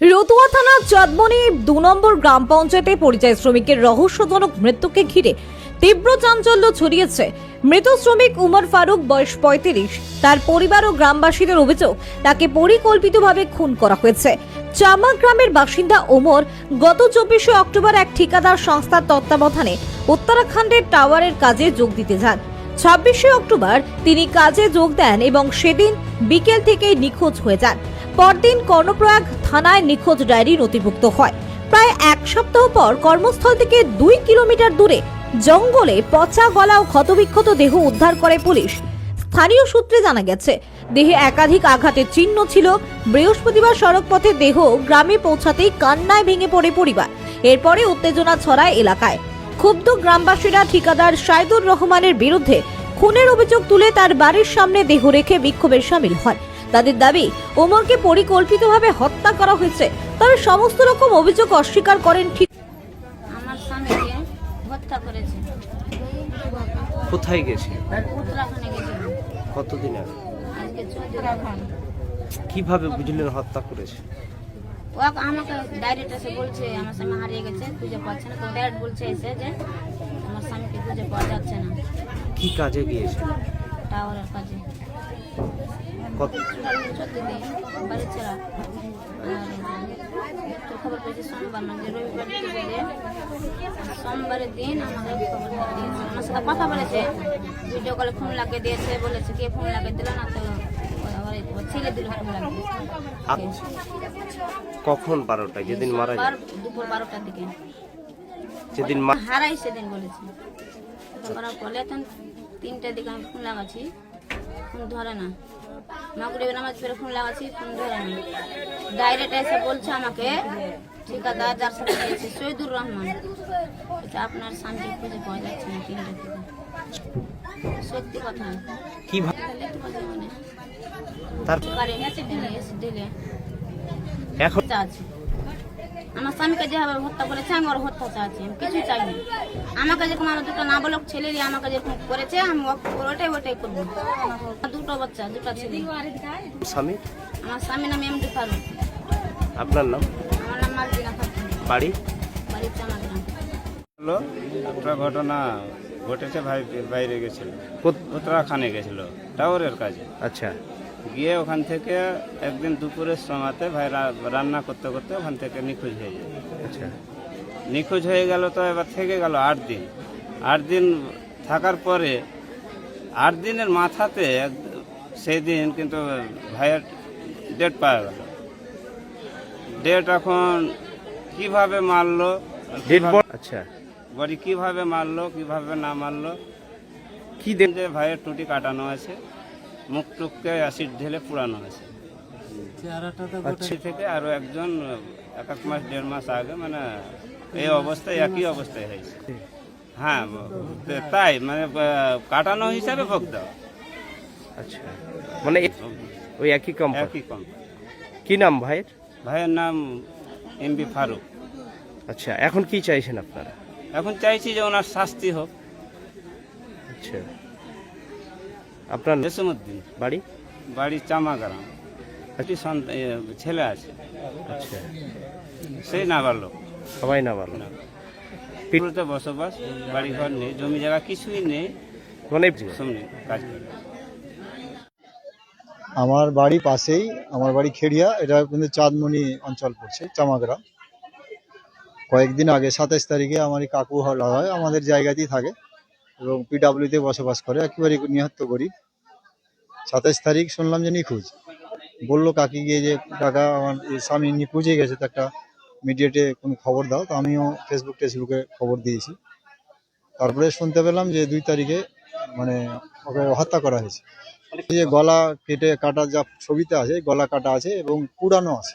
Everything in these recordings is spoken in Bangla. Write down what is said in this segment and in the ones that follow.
রতুয়া থানা চাঁদমণি দু নম্বর গ্রাম পঞ্চায়েতে পরিযায়ী শ্রমিকের রহস্যজনক মৃত্যুকে ঘিরে তীব্র চাঞ্চল্য ছড়িয়েছে। মৃত শ্রমিক উমর ফারুক, বয়স পঁয়ত্রিশ। তার পরিবার ও গ্রামবাসীদের অভিযোগ তাকে পরিকল্পিতভাবে খুন করা হয়েছে। চামা গ্রামের বাসিন্দা ওমর গত চব্বিশে অক্টোবর এক ঠিকাদার সংস্থার তত্ত্বাবধানে উত্তরাখণ্ডের টাওয়ারের কাজে যোগ দিতে যান। ছাব্বিশে অক্টোবর তিনি কাজে যোগ দেন এবং সেদিন বিকেল থেকেই নিখোঁজ হয়ে যান। পরদিন কর্ণপ্রয়াগ থানায় নিখোঁজ ডায়েরি নথিভুক্ত হয়। প্রায় এক সপ্তাহ পর কর্মস্থল থেকে দুই কিলোমিটার দূরে জঙ্গলে পচা গলা ও ক্ষতবিক্ষত দেহ উদ্ধার করে পুলিশ। স্থানীয় সূত্রে জানা গেছে, দেহে একাধিক আঘাতের চিহ্ন ছিল। বৃহস্পতিবার সড়কপথে দেহ গ্রামে পৌঁছাতেই কান্নায় ভেঙে পড়ে পরিবার। এরপরে উত্তেজনা ছড়ায় এলাকায়। ক্ষুব্ধ গ্রামবাসীরা ঠিকাদার সাইদুর রহমানের বিরুদ্ধে খুনের অভিযোগ তুলে তার বাড়ির সামনে দেহ রেখে বিক্ষোভের সামিল হয় তাদের দাবি ওমরকে পরিকল্পিতভাবে হত্যা করা হয়েছে। তবে সমস্ত রকম অভিযোগ অস্বীকার করেন ঠিক আমার স্বামীকে হত্যা করেছে। কোথায় গেছে? উত্তরাখণ্ডে গেছিল। কতদিন আগে? আজকে চোদ্দ দিন কীভাবে বুঝলেন হত্যা করেছে? ও আমাকে ডাইরেক্ট এসে বলছে আমার স্বামী হারিয়ে গেছে খুঁজে পাচ্ছে না। তো ডাইরেক্ট বলছে এসে যে আমার স্বামীকে খুঁজে পাওয়া যাচ্ছে না। কি কাজে গিয়েছে? টাওয়ারের কাজে। কত? চোদ্দ দিন বাড়ি ছেড়া তো খবর পেয়েছি সোমবার না যে রবিবার দিকে যে সোমবারের দিন আমাকে খবর দিয়েছে। আমার সাথে কথা বলেছে। ভিডিও কলে ফোন লাগিয়ে দিয়েছে বলেছে কে ফোন লাগিয়ে দিল না তো আবার এই তো ছেলে দিল ফোন লাগিয়ে কখন বারোটায়? যেদিন মারা যায়। দুপুর বারোটার দিকে। যেদিন হারাই সেদিন বলেছি। তিনটার দিকে আমি ফোন লাগাচ্ছি। ফোন ধরে না। মাগুরের নামাজ পড়ে ফোন লাগাচ্ছি ফোন ধরে না। ডাইরেক্ট এসে বলছে আমাকে ঠিকাদার যার সাথে শহীদুর রহমান। বলছে, আপনার স্বামীকে খুঁজে পাওয়া যাচ্ছে না তিনটার দিকে সত্যি কথা। মানে তার দিলে এসে দিলে। এখন চাচ্ছি আমার স্বামীকে যেভাবে হত্যা করেছে আমি ওর হত্যা চাচ্ছি আমি কিছু চাই না আমাকে যেরকম আমার দুটো না বলক ছেলে দিয়ে আমাকে যেরকম করেছে আমি ওটাই ওটাই করব। দুটো বাচ্চা দুটো ছেলে। স্বামী? আমার স্বামীর নাম এমডি ফারুক। আপনার নাম? আমার নাম মার্জিনা খাতুন বাড়ি? চামাগ্রাম। হলো একটা ঘটনা ঘটেছে ভাই বাইরে গেছিল। উত্তরাখানে গেছিল টাওয়ারের কাজে। আচ্ছা। গিয়ে ওখান থেকে একদিন দুপুরের সময়তে ভাই রান্না করতে করতে ওখান থেকে নিখোঁজ হয়ে যায়। আচ্ছা। নিখোঁজ হয়ে গেল তো এবার থেকে গেল আট দিন। আট দিন থাকার পরে আট দিনের মাথাতে সেই দিন কিন্তু ভাইয়ের ডেট পাওয়া গেল। ডেট এখন কীভাবে মারলো? আচ্ছা। বডি কীভাবে মারলো কীভাবে না মারলো? কি দেখ যে ভাইয়ের টুটি কাটানো আছে। মুখ টুককে অ্যাসিড ঢেলে পুরানো হয়েছে। থেকে আরও একজন এক এক মাস দেড় মাস আগে মানে এই অবস্থায় একই অবস্থায় হয়েছে। হ্যাঁ তাই মানে কাটানো হিসাবে ভোগ দেওয়া। আচ্ছা মানে ওই একই কোম্পানি একই কম কি নাম ভাইয়ের? ভাইয়ের নাম এম বি ফারুক। আচ্ছা এখন কি চাইছেন আপনারা? এখন চাইছি যে ওনার শাস্তি হোক। আচ্ছা। আপনার জসিমুদ্দিন বাড়ি? বাড়ি চামাগ্রাম। একটি ছেলে আছে। আচ্ছা। সেই নাবালক। সবাই না ভালো পিপুরতে বসবাস বাড়ি ঘর নেই জমি জায়গা কিছুই নেই। মানে সামনে কাজ করে। আমার বাড়ি পাশেই আমার বাড়ি খেড়িয়া এটা কিন্তু চাঁদমণি অঞ্চল পড়ছে চামাগ্রাম। কয়েকদিন আগে সাতাইশ তারিখে আমার এই কাকু হল হয় আমাদের জায়গাতেই থাকে। এবং পিডাব্লিউতে বসবাস করে, একেবারে নিহত্ত গরিব। সাতাইশ তারিখ শুনলাম যে নিখোঁজ। বলল কাকি গিয়ে যে, কাকা, আমার স্বামী নিখোঁজে গেছে, তো একটা মিডিয়েটে কোনো খবর দাও। তো আমিও ফেসবুক টেসবুকে খবর দিয়েছি। তারপরে শুনতে পেলাম যে দুই তারিখে মানে ওকে হত্যা করা হয়েছে। যে গলা কেটে কাটা যা ছবিতে আছে, গলা কাটা আছে এবং পুরানো আছে।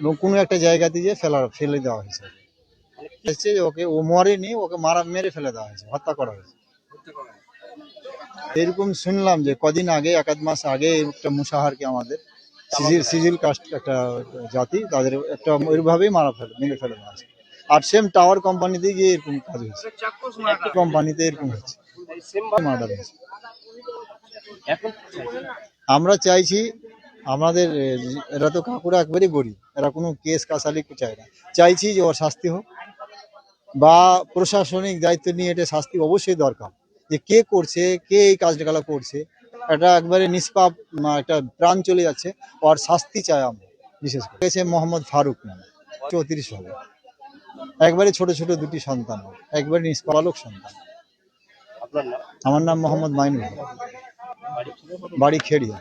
এবং কোনো একটা জায়গাতে যে ফেলা, ফেলে দেওয়া হয়েছে। যে ওকে ও মরেনি ওকে মারা, মেরে ফেলে দেওয়া হয়েছে, হত্যা করা হয়েছে। এরকম শুনলাম যে কদিন আগে, এক আধ মাস আগে একটা মুসাহারকে আমাদের, সিজিল সিজিল কাস্ট একটা জাতি, তাদের একটা ওইভাবেই মারা ফেলে, মেরে ফেলে দেওয়া হয়েছে। আর সেম টাওয়ার কোম্পানিতে গিয়ে এরকম কাজ হয়েছে। কোম্পানিতে এরকম হচ্ছে মার্ডার হয়েছে। আমরা চাইছি, আমাদের, এরা তো কাকুরা একবারই গরিব, এরা কোনো কেস কাসালি চায় না। চাইছি যে ওর শাস্তি হোক। বা প্রশাসনিক দায়িত্ব নিয়ে এটা শাস্তি অবশ্যই দরকার। যে কে করছে কে এই কাজটা করছে এটা একবারে নিষ্পাপ একটা প্রাণ চলে যাচ্ছে ওর শাস্তি চাই আমরা বিশেষ করে। হয়েছে মোহাম্মদ ফারুক নামে চৌত্রিশ হবে। একবারে ছোট ছোট দুটি সন্তান একবারে নিষ্পালক সন্তান। আমার নাম মোহাম্মদ মাইনুল। বাড়ি খেড়িয়া।